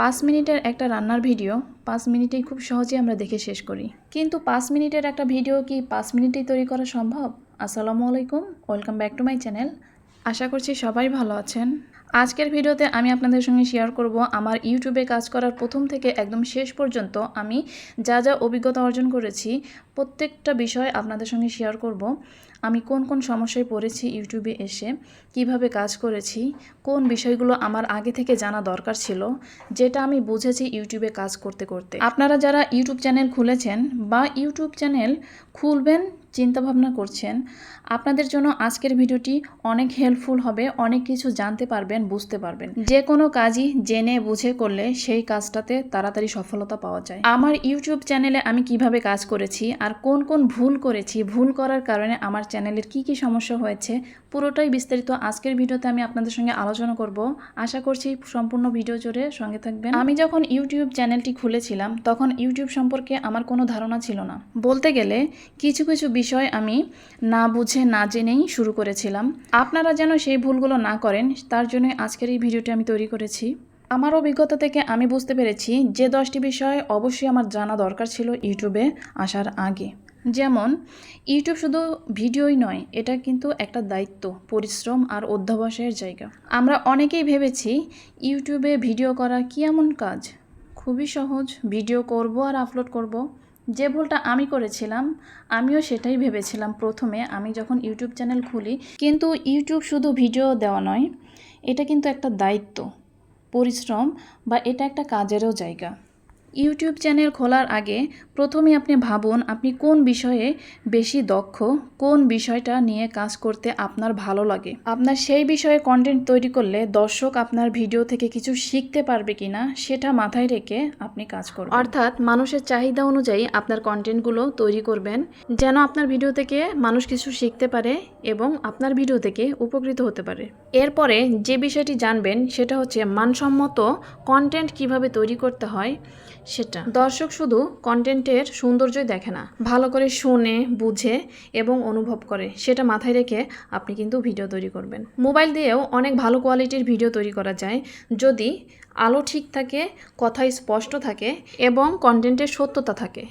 পাঁচ মিনিটের একটা রান্নার ভিডিও, পাঁচ মিনিটেই খুব সহজেই আমরা দেখে শেষ করি। কিন্তু পাঁচ মিনিটের একটা ভিডিও কি পাঁচ মিনিটেই তৈরি করা সম্ভব? আসসালামু আলাইকুম, welcome back to my channel. আশা করছি সবাই ভালো আছেন। আজকের ভিডিওতে আমি আপনাদের সঙ্গে শেয়ার করব আমার ইউটিউবে কাজ করার প্রথম থেকে একদম শেষ পর্যন্ত আমি যা যা অভিজ্ঞতা অর্জন করেছি, প্রত্যেকটা বিষয় আপনাদের সঙ্গে শেয়ার করব। আমি কোন কোন সমস্যায় পড়েছি ইউটিউবে এসে, কীভাবে কাজ করেছি, কোন বিষয়গুলো আমার আগে থেকে জানা দরকার ছিল, যেটা আমি বুঝেছি ইউটিউবে কাজ করতে করতে। আপনারা যারা ইউটিউব চ্যানেল খুলেছেন বা ইউটিউব চ্যানেল খুলবেন চিন্তা ভাবনা করছেন। আপনাদের জন্য আজকের ভিডিওটি অনেক হেল্পফুল হবে, অনেক কিছু জানতে পারবেন, বুঝতে পারবেন। যে কোনো কাজই জেনে বুঝে করলে সেই কাজটাতে তাড়াতাড়ি সফলতা পাওয়া যায়। আমার ইউটিউব চ্যানেলে আমি কীভাবে কাজ করেছি আর কোন কোন ভুল করেছি, ভুল করার কারণে আমার চ্যানেলের কি কি সমস্যা হয়েছে, পুরোটাই বিস্তারিত আজকের ভিডিওতে আমি আপনাদের সঙ্গে আলোচনা করব। আশা করছি সম্পূর্ণ ভিডিও জুড়ে সঙ্গে থাকবেন। আমি যখন ইউটিউব চ্যানেলটি খুলেছিলাম, তখন ইউটিউব সম্পর্কে আমার কোনো ধারণা ছিল না। বলতে গেলে, কিছু কিছু বিষয় আমি না বুঝে, না জেনেই শুরু করেছিলাম। আপনারা যেন সেই ভুলগুলো না করেন, তার জন্যই আজকের এই ভিডিওটি আমি তৈরি করেছি। আমার অভিজ্ঞতা থেকে আমি বুঝতে পেরেছি যে দশটি বিষয় অবশ্যই আমার জানা দরকার ছিল ইউটিউবে আসার আগে। যেমন, ইউটিউব শুধু ভিডিওই নয়, এটা কিন্তু একটা দায়িত্ব, পরিশ্রম আর অধ্যাবসায়ের জায়গা। আমরা অনেকেই ভেবেছি ইউটিউবে ভিডিও করা কি এমন কাজ? খুবই সহজ, ভিডিও করব আর আপলোড করব। যে ভুলটা আমি করেছিলাম, আমিও সেটাই ভেবেছিলাম প্রথমে। আমি যখন ইউটিউব চ্যানেল খুলি, কিন্তু ইউটিউব শুধু ভিডিও দেওয়া নয়, এটা কিন্তু একটা দায়িত্ব, পরিশ্রম, বা এটা একটা কাজেরও জায়গা। ইউটিউব চ্যানেল খোলার আগে প্রথমে আপনি ভাবুন আপনি কোন বিষয়ে বেশি দক্ষ, কোন বিষয়টা নিয়ে কাজ করতে আপনার ভালো লাগে। আপনার সেই বিষয়ে কন্টেন্ট তৈরি করলে দর্শক আপনার ভিডিও থেকে কিছু শিখতে পারবে কিনা সেটা মাথায় রেখে আপনি কাজ করবেন। অর্থাৎ মানুষের চাহিদা অনুযায়ী আপনার কন্টেন্টগুলো তৈরি করবেন, যেন আপনার ভিডিও থেকে মানুষ কিছু শিখতে পারে এবং আপনার ভিডিও থেকে উপকৃত হতে পারে। এরপরে যে বিষয়টি জানবেন সেটা হচ্ছে মানসম্মত কন্টেন্ট কীভাবে তৈরি করতে হয় সেটা। দর্শক শুধু কন্টেন্টের সৌন্দর্যই দেখে না, ভালো করে শুনে, বুঝে এবং অনুভব করে, সেটা মাথায় রেখে আপনি কিন্তু ভিডিও তৈরি করবেন। মোবাইল দিয়েও অনেক ভালো কোয়ালিটির ভিডিও তৈরি করা যায়, যদি আলো ঠিক থাকে কথা স্পষ্ট থাকে এবং কন্টেন্টের সত্যতা থাকে।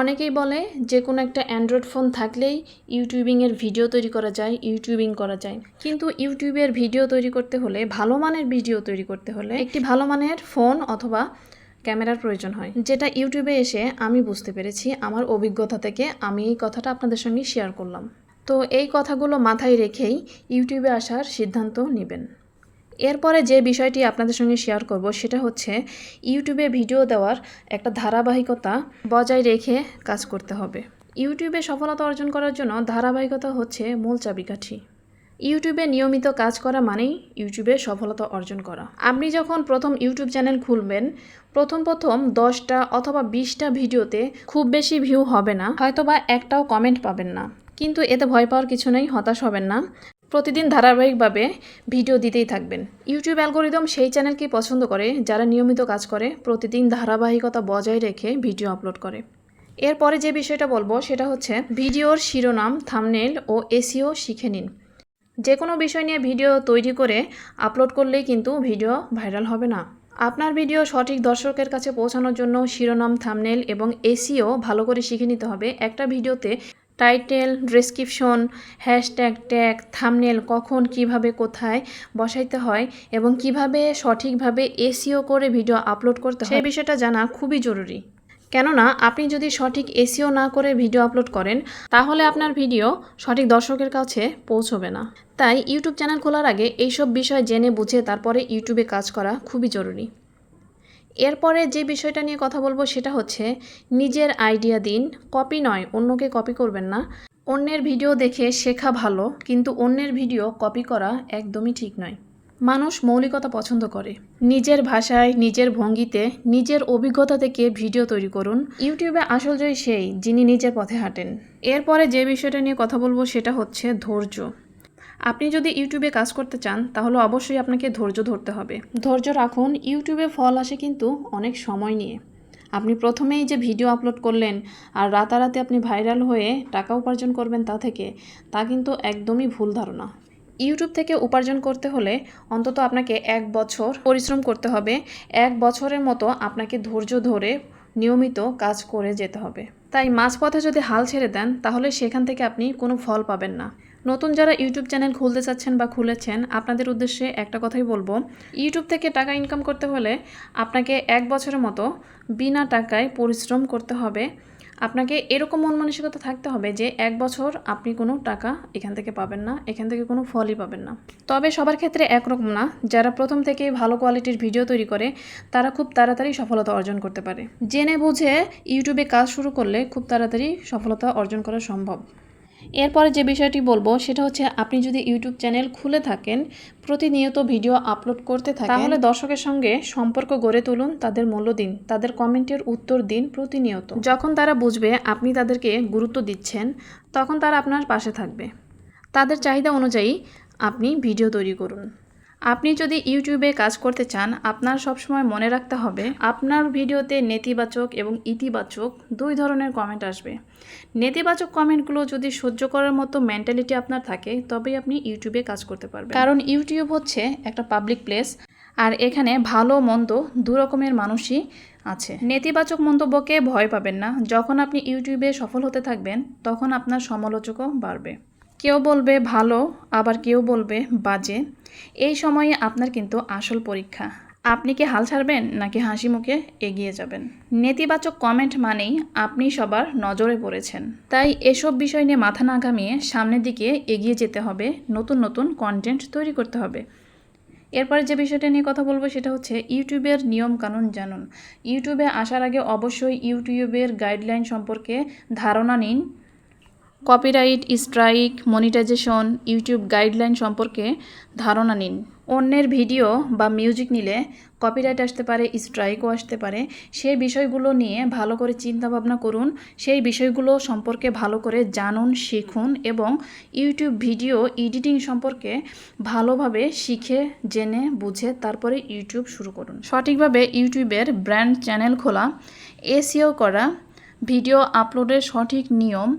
অনেকেই বলে যে কোনো একটা অ্যান্ড্রয়েড ফোন থাকলেই ইউটিউবিংয়ের ভিডিও তৈরি করা যায় ইউটিউবিং করা যায়। কিন্তু ইউটিউবের ভিডিও তৈরি করতে হলে, ভালো মানের ভিডিও তৈরি করতে হলে, একটি ভালো মানের ফোন অথবা ক্যামেরার প্রয়োজন হয়। যেটা ইউটিউবে এসে আমি বুঝতে পেরেছি, আমার অভিজ্ঞতা থেকে আমি এই কথাটা আপনাদের সঙ্গে শেয়ার করলাম। তো এই কথাগুলো মাথায় রেখেই ইউটিউবে আসার সিদ্ধান্ত নেবেন। এরপরে যে বিষয়টি আপনাদের সঙ্গে শেয়ার করব, সেটা হচ্ছে ইউটিউবে ভিডিও দেওয়ার একটা ধারাবাহিকতা বজায় রেখে কাজ করতে হবে। ইউটিউবে সফলতা অর্জন করার জন্য ধারাবাহিকতা হচ্ছে মূল চাবিকাঠি। ইউটিউবে নিয়মিত কাজ করা মানেই ইউটিউবে সফলতা অর্জন করা। আপনি যখন প্রথম ইউটিউব চ্যানেল খুলবেন, প্রথম প্রথম দশটা অথবা বিশটা ভিডিওতে খুব বেশি ভিউ হবে না, হয়তোবা একটাও কমেন্ট পাবেন না। কিন্তু এতে ভয় পাওয়ার কিছু নেই, হতাশ হবেন না। প্রতিদিন ধারাবাহিকভাবে ভিডিও দিতেই থাকবেন। ইউটিউব অ্যালগোরিদম সেই চ্যানেলকে পছন্দ করে, যারা নিয়মিত কাজ করে, প্রতিদিন ধারাবাহিকতা বজায় রেখে ভিডিও আপলোড করে। এরপরে যে বিষয়টা বলব, সেটা হচ্ছে ভিডিওর শিরোনাম, থামনেল ও এসিও শিখে নিন। যে কোনো বিষয় নিয়ে ভিডিও তৈরি করে আপলোড করলেই কিন্তু ভিডিও ভাইরাল হবে না। আপনার ভিডিও সঠিক দর্শকের কাছে পৌঁছানোর জন্য শিরোনাম থামনেল এবং এসিও ভালো করে শিখে নিতে হবে। একটা ভিডিওতে title description hashtag tag thumbnail কখন, কীভাবে, কোথায় বসাইতে হয় এবং কীভাবে সঠিকভাবে এসিও করে ভিডিও আপলোড করতে হয়, সেই বিষয়টা জানা খুবই জরুরি। কেননা আপনি যদি সঠিক এসিও না করে ভিডিও আপলোড করেন, তাহলে আপনার ভিডিও সঠিক দর্শকের কাছে পৌঁছবে না। তাই ইউটিউব চ্যানেল খোলার আগে এইসব বিষয় জেনে বুঝে তারপরে ইউটিউবে কাজ করা খুবই জরুরি। এরপরে যে বিষয়টা নিয়ে কথা বলব সেটা হচ্ছে, নিজের আইডিয়া দিন, কপি নয়, অন্যকে কপি করবেন না। অন্যের ভিডিও দেখে শেখা ভালো, কিন্তু অন্যের ভিডিও কপি করা একদমই ঠিক নয়। মানুষ মৌলিকতা পছন্দ করে। নিজের ভাষায়, নিজের ভঙ্গিতে, নিজের অভিজ্ঞতা থেকে ভিডিও তৈরি করুন। ইউটিউবে আসল জয় সেই, যিনি নিজের পথে হাঁটেন। এরপরে যে বিষয়টা নিয়ে কথা বলব সেটা হচ্ছে ধৈর্য। আপনি যদি ইউটিউবে কাজ করতে চান, তাহলে অবশ্যই আপনাকে ধৈর্য ধরতে হবে। ধৈর্য রাখুন, ইউটিউবে ফল আসে কিন্তু অনেক সময় নিয়ে। আপনি প্রথমেই যে ভিডিও আপলোড করলেন আর রাতারাতি আপনি ভাইরাল হয়ে টাকা উপার্জন করবেন তা থেকে, তা কিন্তু একদমই ভুল ধারণা। ইউটিউব থেকে উপার্জন করতে হলে অন্তত আপনাকে এক বছর পরিশ্রম করতে হবে। এক বছরের মতো আপনাকে ধৈর্য ধরে নিয়মিত কাজ করে যেতে হবে। তাই মাঝপথে যদি হাল ছেড়ে দেন, তাহলে সেখান থেকে আপনি কোনো ফল পাবেন না। নতুন যারা ইউটিউব চ্যানেল খুলতে চাচ্ছেন বা খুলেছেন, আপনাদের উদ্দেশ্যে একটা কথাই বলব। ইউটিউব থেকে টাকা ইনকাম করতে হলে আপনাকে এক বছরের মতো বিনা টাকায় পরিশ্রম করতে হবে। আপনাকে এরকম মন মানসিকতা থাকতে হবে যে এক বছর আপনি কোনো টাকা এখান থেকে পাবেন না, এখান থেকে কোনো ফলই পাবেন না। তবে সবার ক্ষেত্রে একরকম না। যারা প্রথম থেকে ভালো কোয়ালিটির ভিডিও তৈরি করে, তারা খুব তাড়াতাড়ি সফলতা অর্জন করতে পারে। জেনে বুঝে ইউটিউবে কাজ শুরু করলে খুব তাড়াতাড়ি সফলতা অর্জন করা সম্ভব। এরপরে যে বিষয়টি বলব, সেটা হচ্ছে আপনি যদি ইউটিউব চ্যানেল খুলে থাকেন, প্রতিনিয়ত ভিডিও আপলোড করতে থাকেন, তাহলে দর্শকের সঙ্গে সম্পর্ক গড়ে তুলুন, তাদের মূল্য দিন, তাদের কমেন্টের উত্তর দিন প্রতিনিয়ত। যখন তারা বুঝবে আপনি তাদেরকে গুরুত্ব দিচ্ছেন, তখন তারা আপনার পাশে থাকবে। তাদের চাহিদা অনুযায়ী আপনি ভিডিও তৈরি করুন। আপনি যদি ইউটিউবে কাজ করতে চান, আপনার সবসময় মনে রাখতে হবে, আপনার ভিডিওতে নেতিবাচক এবং ইতিবাচক দুই ধরনের কমেন্ট আসবে। নেতিবাচক কমেন্টগুলো যদি সহ্য করার মতো মেন্টালিটি আপনার থাকে, তবেই আপনি ইউটিউবে কাজ করতে পারবেন। কারণ ইউটিউব হচ্ছে একটা পাবলিক প্লেস আর এখানে ভালো, মন্দ দু রকমের মানুষই আছে। নেতিবাচক মন্তব্যকে ভয় পাবেন না। যখন আপনি ইউটিউবে সফল হতে থাকবেন, তখন আপনার সমালোচকও বাড়বে। কেউ বলবে ভালো, আবার কেউ বলবে বাজে। এই সময়ে আপনার কিন্তু আসল পরীক্ষা। আপনি কি হাল ছাড়বেন নাকি হাসি মুখে এগিয়ে যাবেন? নেতিবাচক কমেন্ট মানেই আপনি সবার নজরে পড়েছেন। তাই এসব বিষয় নিয়ে মাথা না ঘামিয়ে সামনের দিকে এগিয়ে যেতে হবে, নতুন নতুন কন্টেন্ট তৈরি করতে হবে। এরপরে যে বিষয়টা নিয়ে কথা বলব সেটা হচ্ছে ইউটিউবের নিয়ম কানুন জানুন। ইউটিউবে আসার আগে অবশ্যই ইউটিউবের গাইডলাইন সম্পর্কে ধারণা নিন। Copyright strike monetisation YouTube guideline সম্পর্কে ধারণা নিন। অন্যের ভিডিও বা মিউজিক নিলে কপিরাইট আসতে পারে স্ট্রাইকও আসতে পারে। সেই বিষয়গুলো নিয়ে ভালো করে চিন্তা ভাবনা করুন। সেই বিষয়গুলো সম্পর্কে ভালো করে জানুন, শিখুন এবং ইউটিউব ভিডিও এডিটিং সম্পর্কে ভালোভাবে শিখে, জেনে, বুঝে তারপরে ইউটিউব শুরু করুন। সঠিকভাবে ইউটিউবের ব্র্যান্ড চ্যানেল খোলা। এসিও করা ভিডিও আপলোডের সঠিক নিয়ম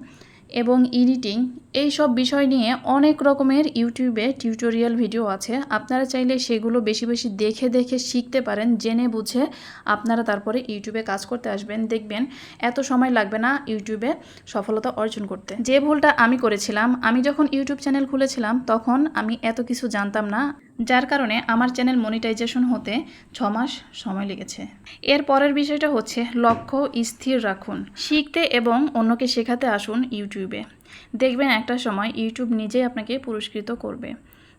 এবং এডিটিং এই সব বিষয় নিয়ে অনেক রকমের ইউটিউবে টিউটোরিয়াল ভিডিও আছে। আপনারা চাইলে সেগুলো বেশি বেশি দেখে দেখে শিখতে পারেন, জেনে বুঝে আপনারা তারপরে ইউটিউবে কাজ করতে আসবেন। দেখবেন এত সময় লাগবে না ইউটিউবে সফলতা অর্জন করতে। যে ভুলটা আমি করেছিলাম, আমি যখন ইউটিউব চ্যানেল খুলেছিলাম, তখন আমি এত কিছু জানতাম না। যার কারণে আমার চ্যানেল মনিটাইজেশন হতে ছ মাস সময় লেগেছে। এর পরের বিষয়টা হচ্ছে লক্ষ্য স্থির রাখুন, শিখতে এবং অন্যকে শেখাতে আসুন ইউটিউবে। দেখবেন একটা সময় ইউটিউব নিজেই আপনাকে পুরস্কৃত করবে।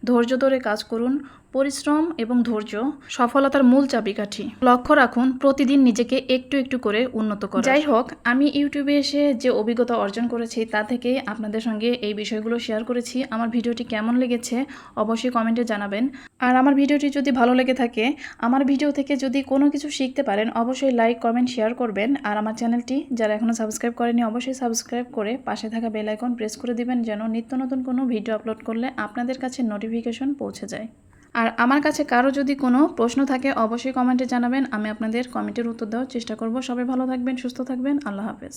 ধৈর্য ধরে কাজ করুন পরিশ্রম এবং ধৈর্য সফলতার মূল চাবিকাঠি। লক্ষ্য রাখুন, প্রতিদিন নিজেকে একটু একটু করে উন্নত করা। যাই হোক, আমি ইউটিউবে এসে যে অভিজ্ঞতা অর্জন করেছি তা থেকে আপনাদের সঙ্গে এই বিষয়গুলো শেয়ার করেছি। আমার ভিডিওটি কেমন লেগেছে অবশ্যই কমেন্টে জানাবেন। আর আমার ভিডিওটি যদি ভালো লেগে থাকে, আমার ভিডিও থেকে যদি কোনো কিছু শিখতে পারেন, অবশ্যই লাইক, কমেন্ট, শেয়ার করবেন। আর আমার চ্যানেলটি যারা এখনও সাবস্ক্রাইব করেনি অবশ্যই সাবস্ক্রাইব করে পাশে থাকা বেল আইকন প্রেস করে দিবেন যেন নিত্য নতুন কোনো ভিডিও আপলোড করলে আপনাদের কাছে নোটিফিকেশন পৌঁছে যায়। আর আমার কাছে কারও যদি কোনো প্রশ্ন থাকে, অবশ্যই কমেন্টে জানাবেন। আমি আপনাদের কমেন্টের উত্তর দেওয়ার চেষ্টা করব। সবাই ভালো থাকবেন, সুস্থ থাকবেন। আল্লাহ হাফেজ।